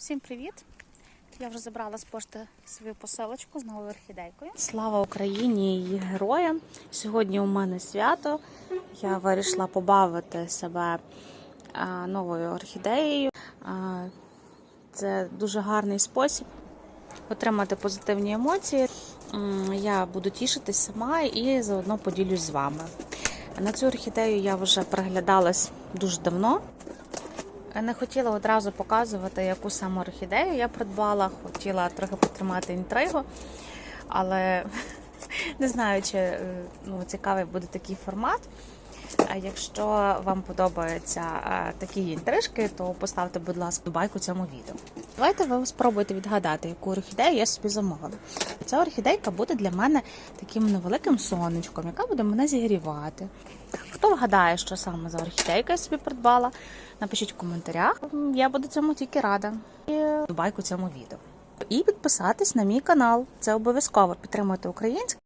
Всім привіт! Я вже забрала з пошти свою посилочку з новою орхідейкою. Слава Україні і її героям! Сьогодні у мене свято. Я вирішила побавити себе новою орхідеєю. Це дуже гарний спосіб отримати позитивні емоції. Я буду тішитись сама і заодно поділюсь з вами. На цю орхідею я вже приглядалась дуже давно. Не хотіла одразу показувати, яку саме орхідею я придбала. Хотіла трохи потримати інтригу, але не знаю, чи е, ну, цікавий буде такий формат. А якщо вам подобаються е, такі інтрижки, то поставте, будь ласка, байку цьому відео. Давайте ви спробуйте відгадати, яку орхідею я собі замовила. Ця орхідейка буде для мене таким невеликим сонечком, яка буде мене зігрівати. Хто вгадає, що саме за орхідейка я собі придбала, напишіть в коментарях. Я буду цьому тільки рада. І байку цьому відео. І підписатись на мій канал. Це обов'язково підтримуйте українське.